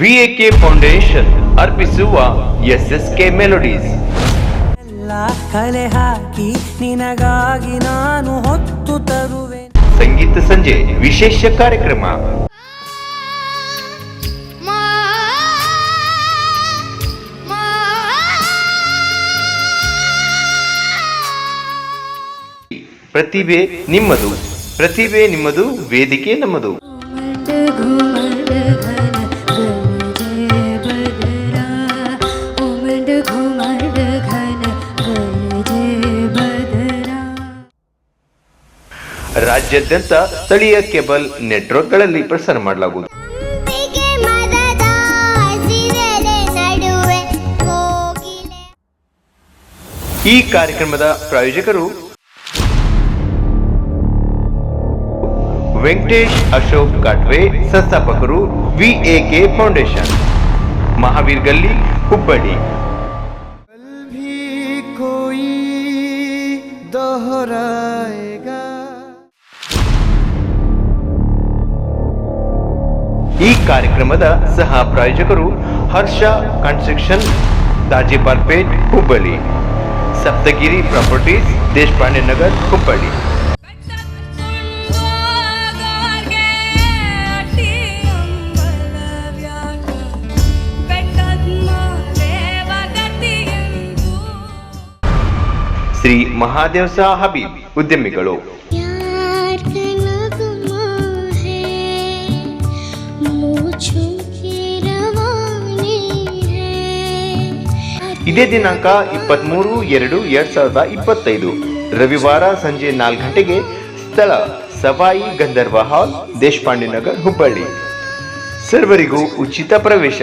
ವಿಎಕೆ foundation ಅರ್ಪಿಸುವ SSK melodies ಎಲ್ಲ ಕಲೆ ಹಾಕಿ ನಿನಗಾಗಿ ನಾನು ಹೊತ್ತು ತರುವೆ. ಸಂಗೀತ ಸಂಜೆ ವಿಶೇಷ ಕಾರ್ಯಕ್ರಮ. ಪ್ರತಿಭೆ ನಿಮ್ಮದು. ಪ್ರತಿಭೆ ನಿಮ್ಮದು ವೇದಿಕೆ ನಮ್ಮದು. ರಾಜ್ಯಾದ್ಯಂತ ಸ್ಥಳೀಯ ಕೇಬಲ್ ನೆಟ್ವರ್ಕ್ಗಳಲ್ಲಿ ಪ್ರಸಾರ ಮಾಡಲಾಗುವುದು. ಈ ಕಾರ್ಯಕ್ರಮದ ಪ್ರಾಯೋಜಕರು ವೆಂಕಟೇಶ್ ಅಶೋಕ್ ಕಾಟ್ವೆ ಸಂಸ್ಥಾಪಕರು ವಿಎಕೆ ಫೌಂಡೇಶನ್ ಮಹಾವೀರ್ ಗಲ್ಲಿ ಹುಬ್ಬಳ್ಳಿ भी ಈ ಕಾರ್ಯಕ್ರಮದ ಸಹ ಪ್ರಾಯೋಜಕರು ಹರ್ಷ ಕನ್ಸ್ಟ್ರಕ್ಷನ್ ದಾಜಿಪಾರ್ಪೇಟ್ ಹುಬ್ಬಳ್ಳಿ. ಸಪ್ತಗಿರಿ ಪ್ರಾಪರ್ಟೀಸ್ ದೇಶಪಾಂಡೆ ನಗರ್ ಹುಬ್ಬಳ್ಳಿ. ಶ್ರೀ ಮಹಾದೇವ್ ಸಾ ಹಬೀಬ್ ಉದ್ಯಮಿಗಳು. ಇದೇ ದಿನಾಂಕ ಇಪ್ಪತ್ಮೂರು ಎರಡು ಎರಡ್ ಸಾವಿರದ ಇಪ್ಪತ್ತೈದು. ರವಿವಾರ ಸಂಜೆ ನಾಲ್ಕು ಗಂಟೆಗೆ ಸ್ಥಳ ಸವಾಯಿ ಗಂಧರ್ವ ಹಾಲ್, ದೇಶಪಾಂಡೆ ನಗರ್, ಹುಬ್ಬಳ್ಳಿ. ಸರ್ವರಿಗೂ ಉಚಿತ ಪ್ರವೇಶ.